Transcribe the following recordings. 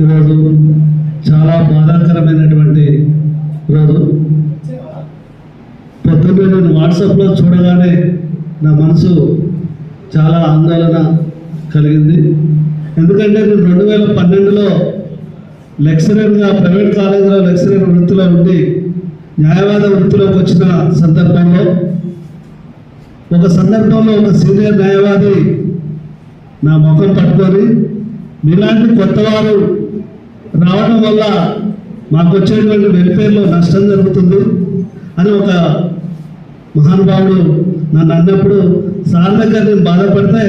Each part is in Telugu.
ఈరోజు చాలా బాధాకరమైనటువంటి రోజు. పొద్దున్నే నేను వాట్సాప్లో చూడగానే నా మనసు చాలా ఆందోళన కలిగింది. ఎందుకంటే నేను రెండు వేల పన్నెండులో లెక్చరర్గా ప్రైవేట్ కాలేజీలో లెక్చరర్ వృత్తిలో ఉండి న్యాయవాద వృత్తిలోకి వచ్చిన సందర్భంలో ఒక సందర్భంలో ఒక సీనియర్ న్యాయవాది నా ముఖం పట్టుకొని మీలాంటి కొత్తవారు రావడం వల్ల మాకు వచ్చేటువంటి వెల్ఫేర్లో నష్టం జరుగుతుంది అని ఒక మహానుభావుడు నన్ను అన్నప్పుడు సార్ దగ్గర నేను బాధపడితే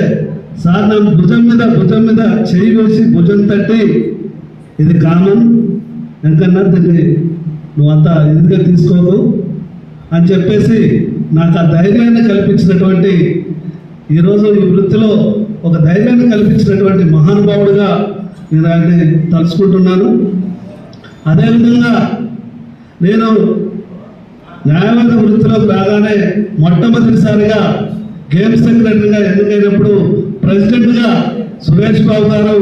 సార్ నా భుజం మీద భుజం మీద చేయి వేసి భుజం తట్టి ఇది కామన్ ఎందుకన్నా దీన్ని నువ్వంతా ఇదిగా తీసుకోకు అని చెప్పేసి నాకు ఆ ధైర్యాన్ని కల్పించినటువంటి ఈరోజు ఈ వృత్తిలో ఒక ధైర్యాన్ని కల్పించినటువంటి మహానుభావుడిగా నేను తలుచుకుంటున్నాను. అదేవిధంగా నేను న్యాయవాద వృత్తిలోకి రాగానే మొట్టమొదటిసారిగా గేమ్ సెక్రటరీగా ఎన్నికైనప్పుడు ప్రెసిడెంట్గా సురేష్ బాబు గారు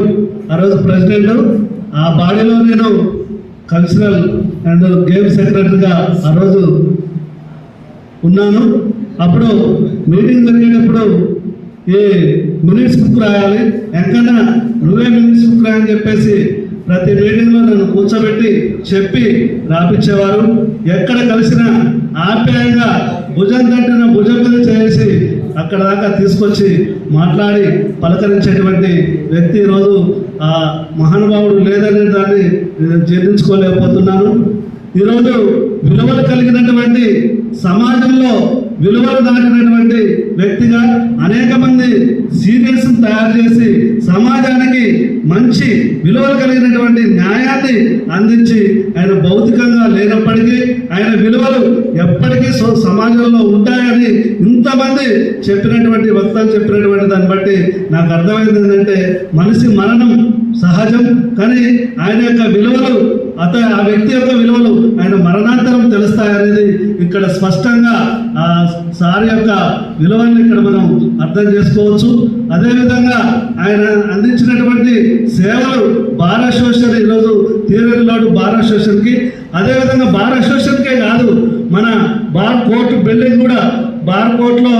ఆ రోజు ప్రెసిడెంట్ ఆ బాడీలో నేను కల్చరల్ అండ్ గేమ్ సెక్రటరీగా ఆ రోజు ఉన్నాను. అప్పుడు మీటింగ్ జరిగేటప్పుడు ఈ మినిట్స్ బుక్ రాయాలి. ఎక్కడన్నా నువ్వే మినిట్స్ బుక్ రాయని చెప్పేసి ప్రతి మీటింగ్లో నన్ను కూర్చోబెట్టి చెప్పి రాపించేవారు ఎక్కడ కలిసినా ఆప్యాయంగా భుజం తట్టిన భుజం మీద చేసి అక్కడ దాకా తీసుకొచ్చి మాట్లాడి పలకరించేటువంటి వ్యక్తి ఈరోజు ఆ మహానుభావుడు లేదనే దాన్ని నేను జీర్ణించుకోలేకపోతున్నాను. ఈరోజు విలువలు కలిగినటువంటి సమాజంలో విలువలు దాటినటువంటి వ్యక్తిగా అనేక మంది సీనియర్స్ తయారు చేసి సమాజానికి మంచి విలువలు కలిగినటువంటి న్యాయాన్ని అందించి ఆయన భౌతికంగా లేనప్పటికీ ఆయన విలువలు ఎప్పటికీ సో- సమాజంలో ఉంటాయని ఇంతమంది చెప్పినటువంటి వక్తలు చెప్పినటువంటి దాన్ని బట్టి నాకు అర్థమైంది ఏంటంటే మనిషి మరణం సహజం. కానీ ఆయన యొక్క విలువలు అత ఆ వ్యక్తి యొక్క విలువలు ఆయన మరణాంతరం తెలుస్తాయనేది ఇక్కడ స్పష్టంగా ఆ సార్ యొక్క విలువల్ని ఇక్కడ మనం అర్థం చేసుకోవచ్చు. అదేవిధంగా ఆయన అందించినటువంటి సేవలు బార్ అసోసియేషన్ ఈరోజు తీరలోడు బార్ అసోసియేషన్కి అదేవిధంగా బార్ అసోసియేషన్కే కాదు మన బార్ కోర్టు బిల్డింగ్ కూడా బార్ కోర్టులో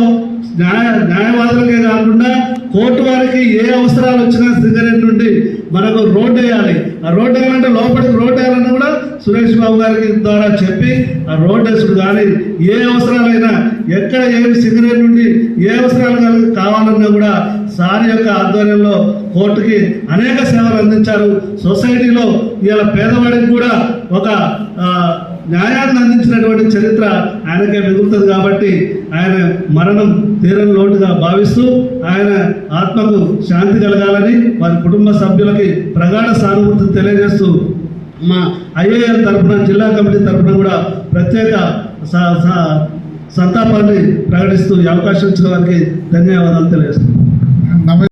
న్యాయ న్యాయవాదులకే కాకుండా కోర్టు వారికి ఏ అవసరాలు వచ్చినా సిగరెట్ నుండి మనకు రోడ్డు వేయాలి. ఆ రోడ్డు వేయాలంటే లోపలికి రోడ్డు వేయాలన్నా కూడా సురేష్ బాబు గారికి ద్వారా చెప్పి ఆ రోడ్డు వేసుడు కానీ ఏ అవసరాలైనా ఎక్కడ ఏమి సిగరెట్ నుండి ఏ అవసరాలు కావాలన్నా కూడా సార్ యొక్క ఆధ్వర్యంలో కోర్టుకి అనేక సేవలు అందించారు. సొసైటీలో ఇలా పేదవాడికి కూడా ఒక న్యాయాన్ని అందించినటువంటి చరిత్ర ఆయనకే మిగులుతుంది కాబట్టి ఆయన మరణం తీరని లోటుగా భావిస్తూ ఆయన ఆత్మకు శాంతి కలగాలని వారి కుటుంబ సభ్యులకి ప్రగాఢ సానుభూతిని తెలియజేస్తూ మా ఐఏఎల్ తరఫున జిల్లా కమిటీ తరఫున కూడా ప్రత్యేక స- స- సంతాపాన్ని ప్రకటిస్తూ అవకాశం ఇచ్చిన వారికి ధన్యవాదాలు తెలియజేస్తున్నాను